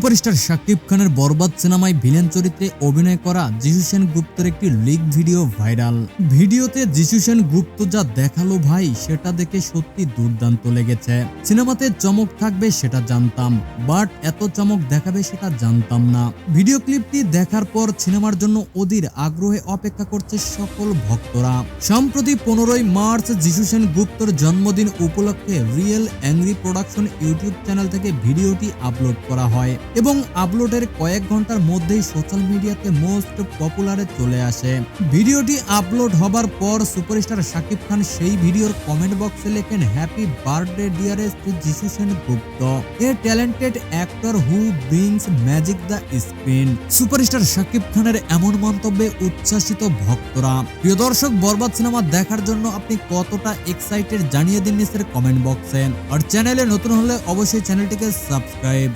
Superstar Shakib খানের বরবাদ সিনেমায় villain চরিত্রে অভিনয় করা যিশু সেন গুপ্তের একটি লিক ভিডিও ভাইরাল। ভিডিওতে যিশু সেন গুপ্ত যা দেখাল ভাই, সেটা দেখে সত্যি দুর্দান্ত লেগেছে। সিনেমাতে চমক থাকবে সেটা জানতাম, বাট এত চমক দেখাবে সেটা জানতাম না। ভিডিও ক্লিপটি দেখার পর সিনেমার জন্য অধীর আগ্রহে অপেক্ষা করছে সকল ভক্তরা। সম্প্রতি পনেরোই মার্চ যিশু সেন গুপ্তর জন্মদিন উপলক্ষে real angry production YouTube channel থেকে ভিডিওটি আপলোড করা হয়। এবং আপলোডের কয়েক ঘণ্টার মধ্যেই সোশ্যাল মিডিয়াতে মোস্ট পপুলারে চলে আসে। ভিডিওটি আপলোড হবার পর সুপারস্টার শাকিব খান সেই ভিডিওর কমেন্ট বক্সে লেখেন happy birthday dearest Jisshu Sen Gupta a talented actor who brings magic the screen superstar Shakib খানের এমন মন্তব্যে উচ্ছ্বাসিত ভক্তরা। প্রিয় দর্শক, বরবাদ সিনেমা দেখার জন্য আপনি কতটা এক্সাইটেড জানিয়ে দিন নিচের কমেন্ট বক্সে আর চ্যানেলে নতুন হলে অবশ্যই চ্যানেলটিকে সাবস্ক্রাইব